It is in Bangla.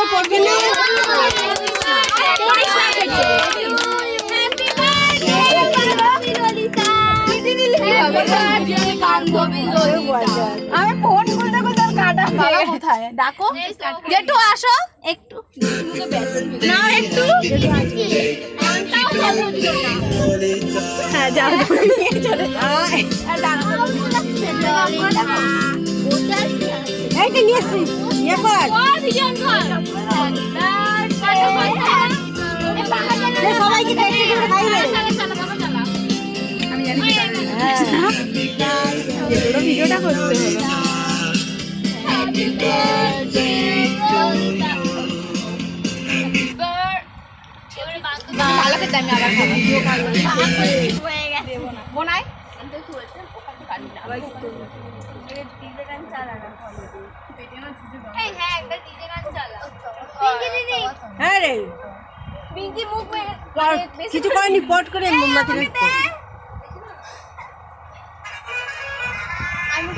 তো পড়বে না আমি ফোন খুলতে আর কাটা হয়ে কোথায়? ডাকো। জেঠু আসো। একটু। না একটু। হ্যাঁ যাও নিয়ে চলে যাও। এই নিয়ে এসছি ইয়ে কর যে সবাইকে দেখতে দেখতে খাইবে হ্যাঁ। ভিডিওটা আমাদের হয়েছে ওখান থেকে গাড়ি ডিজে গান চালানো হ্যাঁ একটা ডিজে গান চালা হ্যাঁ রে পিঙ্কি মুখ কিছু করেনি পট করে মোমবাতি আমি